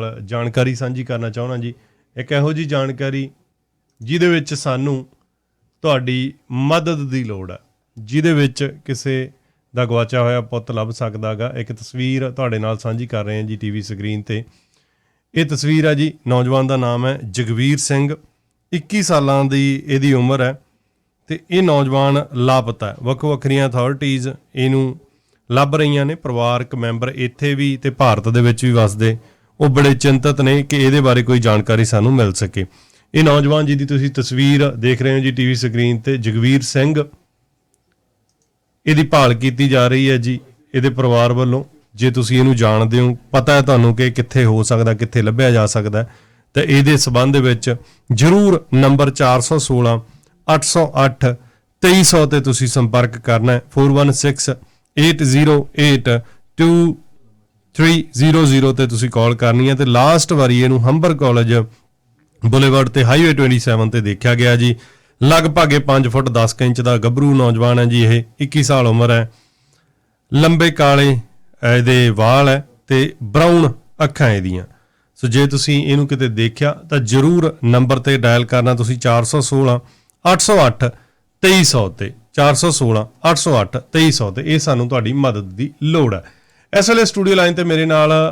ਨਾਲ ਜਾਣਕਾਰੀ ਸਾਂਝੀ ਕਰਨਾ ਚਾਹੁੰਦਾ ਜੀ। ਇੱਕ ਇਹੋ ਜੀ ਜਾਣਕਾਰੀ ਜਿਹਦੇ ਵਿੱਚ ਸਾਨੂੰ ਤੁਹਾਡੀ ਮਦਦ ਦੀ ਲੋੜ ਹੈ। ਜਿਹਦੇ ਵਿੱਚ ਕਿਸੇ ਦਾ ਗਵਾਚਿਆ ਹੋਇਆ ਪੁੱਤ ਲੱਭ ਸਕਦਾਗਾ। ਇੱਕ ਤਸਵੀਰ ਤੁਹਾਡੇ ਨਾਲ ਸਾਂਝੀ ਕਰ ਰਹੇ ਹਾਂ ਜੀ ਟੀਵੀ ਸਕਰੀਨ ਤੇ। ਇਹ ਤਸਵੀਰ ਹੈ ਜੀ, ਨੌਜਵਾਨ ਦਾ ਨਾਮ ਹੈ ਜਗਵੀਰ ਸਿੰਘ। 21 ਸਾਲਾਂ ਦੀ ਇਹਦੀ ਉਮਰ ਹੈ ਤੇ ਇਹ ਨੌਜਵਾਨ ਲਾਪਤਾ ਹੈ। ਵੱਖ ਵੱਖਰੀਆਂ ਅਥਾਰਟੀਆਂ ਇਹਨੂੰ ਲੱਭ ਰਹੀਆਂ ਨੇ। ਪਰਿਵਾਰਕ ਮੈਂਬਰ ਇੱਥੇ ਵੀ ਤੇ ਭਾਰਤ ਦੇ ਵਿੱਚ ਵੀ ਵਸਦੇ। ਉਹ ਬੜੇ ਚਿੰਤਤ ਨੇ ਕਿ ਇਹਦੇ ਬਾਰੇ ਕੋਈ ਜਾਣਕਾਰੀ ਸਾਨੂੰ ਮਿਲ ਸਕੇ। ਇਹ ਨੌਜਵਾਨ ਜੀ ਦੀ ਤੁਸੀਂ ਤਸਵੀਰ ਦੇਖ ਰਹੇ ਹੋ ਜੀ ਟੀਵੀ ਸਕਰੀਨ ਤੇ, ਜਗਵੀਰ ਸਿੰਘ। ਇਹਦੀ ਭਾਲ ਕੀਤੀ ਜਾ ਰਹੀ ਹੈ ਜੀ ਇਹਦੇ ਪਰਿਵਾਰ ਵੱਲੋਂ। ਜੇ ਤੁਸੀਂ ਇਹਨੂੰ ਜਾਣਦੇ ਹੋ, ਪਤਾ ਹੈ ਤੁਹਾਨੂੰ ਕਿ ਕਿੱਥੇ ਹੋ ਸਕਦਾ, ਕਿੱਥੇ ਲੱਭਿਆ ਜਾ ਸਕਦਾ ਤਾਂ ਇਹਦੇ ਸਬੰਧ ਵਿੱਚ ਜਰੂਰ ਨੰਬਰ 416 808 2300 ਤੇ ਤੁਸੀਂ ਸੰਪਰਕ ਕਰਨਾ ਹੈ। 416 808 2300 ਤੇ ਤੁਸੀਂ ਕਾਲ ਕਰਨੀ ਹੈ ਤੇ ਲਾਸਟ ਵਾਰੀ ਇਹਨੂੰ ਹੰਬਰ ਕਾਲਜ ਬੁਲੇਵਰਡ ਤੇ ਹਾਈਵੇ 27 ਤੇ ਦੇਖਿਆ ਗਿਆ ਜੀ। ਲਗਭਗ ਇਹ 5 ਫੁੱਟ 10 ਕੁ ਇੰਚ ਦਾ ਗੱਭਰੂ ਨੌਜਵਾਨ ਹੈ ਜੀ, ਇਹ 21 ਸਾਲ ਉਮਰ ਹੈ। ਲੰਬੇ ਕਾਲੇ ਇਹਦੇ ਵਾਲ ਹੈ ਤੇ ਬਰਾਊਨ ਅੱਖਾਂ ਇਹਦੀਆਂ। ਸੋ ਜੇ ਤੁਸੀਂ ਇਹਨੂੰ ਕਿਤੇ ਦੇਖਿਆ ਤਾਂ ਜਰੂਰ ਨੰਬਰ ਤੇ ਡਾਇਲ ਕਰਨਾ ਤੁਸੀਂ 416 808 2300 ਤੇ। 416 808 2300 ਤੇ। ਇਹ ਸਾਨੂੰ ਤੁਹਾਡੀ ਮਦਦ ਦੀ ਲੋੜ ਹੈ। ਇਸ ਵੇਲੇ ਸਟੂਡੀਓ ਲਾਈਨ ਤੇ ਮੇਰੇ ਨਾਲ